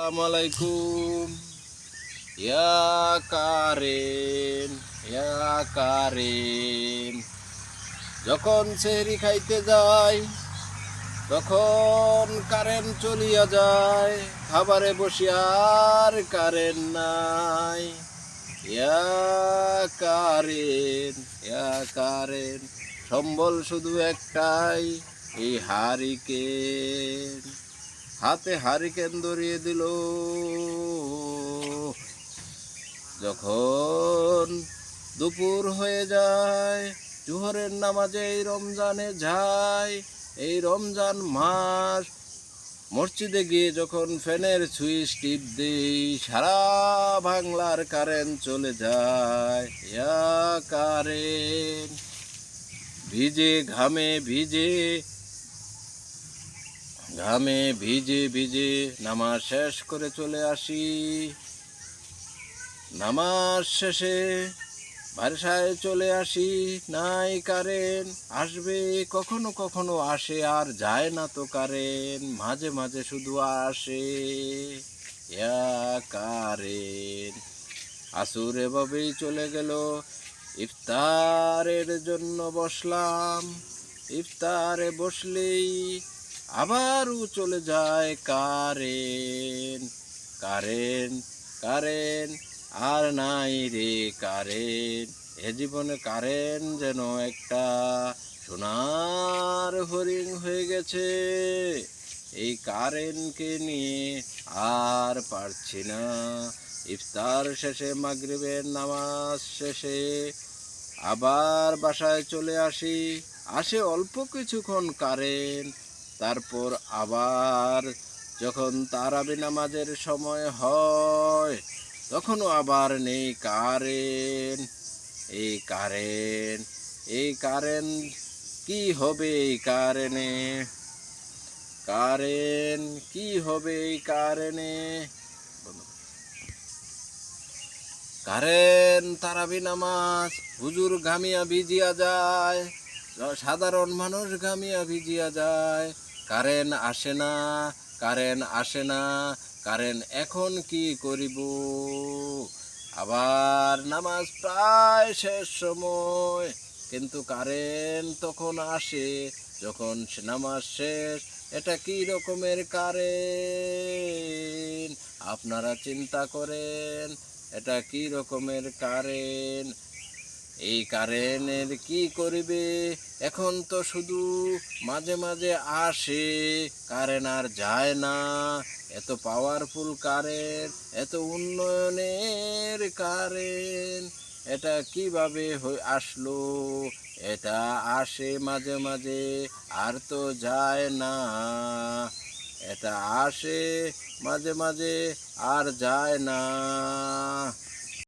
আলাইকুম ইয়া কারেন ইয়া কারেন যখন সেহরি খাইতে যাই তখন কারেন্ট চলিয়া যায়, খাবারে বসি আর কারেন্ট নাই। ইয়া কারেন ইয়া কারেন, সম্বল শুধু একটাই, এই হারিকেন। হাতে হারিকেন ধরিয়ে দিল। যখন দুপুর হয়ে যায়, জোহরের নামাজে এই রমজানে যায়। এই রমজান মাস মসজিদে গিয়ে যখন ফ্যানের সুইচ টিপ দেই, সারা বাংলার কারেন্ট চলে যায়। ইয়া কারেন্ট, ভিজে ঘামে ভিজে ঘামে ভিজে ভিজে নামাজ শেষ করে চলে আসি। নামাজ শেষে বাসায় চলে আসি। নাই কারেন, আসবে কখনো কখনো আসে, আর যায় না তো কারেন, মাঝে মাঝে শুধু আসে। কারেন, আসুর এভাবেই চলে গেল। ইফতারের জন্য বসলাম। ইফতারে বসলেই আবারও চলে যায় কারেন কারেন কারেন, আর নাই রে কারেন। এ জীবনে কারেন যেন একটা সোনার হরিণ হয়ে গেছে। এই কারেনকে নিয়ে আর পারছি না। ইফতার শেষে, মাগরিবের নামাজ শেষে আবার বাসায় চলে আসি। আসে অল্প কিছুক্ষণ কারেন্ট তারপর আবার যখন তারাবি নামাজের সময় হয়, তখনও আবার নেই কারেন্ট এই কারেন্ট এই কারেন্ট কি হবে এই কারেন্টে কারেন্ট কি হবে এই কারেন্টে কারেন, তারাবি নামাজ, হুজুর ঘামিয়া ভিজিয়া যায়, সাধারণ মানুষ ঘামিয়া ভিজিয়া যায়। কারেন্ট আসে না, কারেন্ট আসে না, কারেন্ট এখন কি করিব? আবার নামাজ প্রায় শেষ সময়, কিন্তু কারেন্ট তখন আসে। যখন নামাজ শেষ, এটা কি রকমের কারেন্ট? আপনারা চিন্তা করেন, এটা কি রকমের কারেন্ট? এই কারেন্টের কি করিবে? এখন তো শুধু মাঝে মাঝে আসে কারেন্ট আর যায় না। এত পাওয়ারফুল কারেন্ট এত উন্নয়নের কারেন্ট এটা কীভাবে আসলো? এটা আসে মাঝে মাঝে, আর তো যায় না। এটা আসে মাঝে মাঝে, আর যায় না।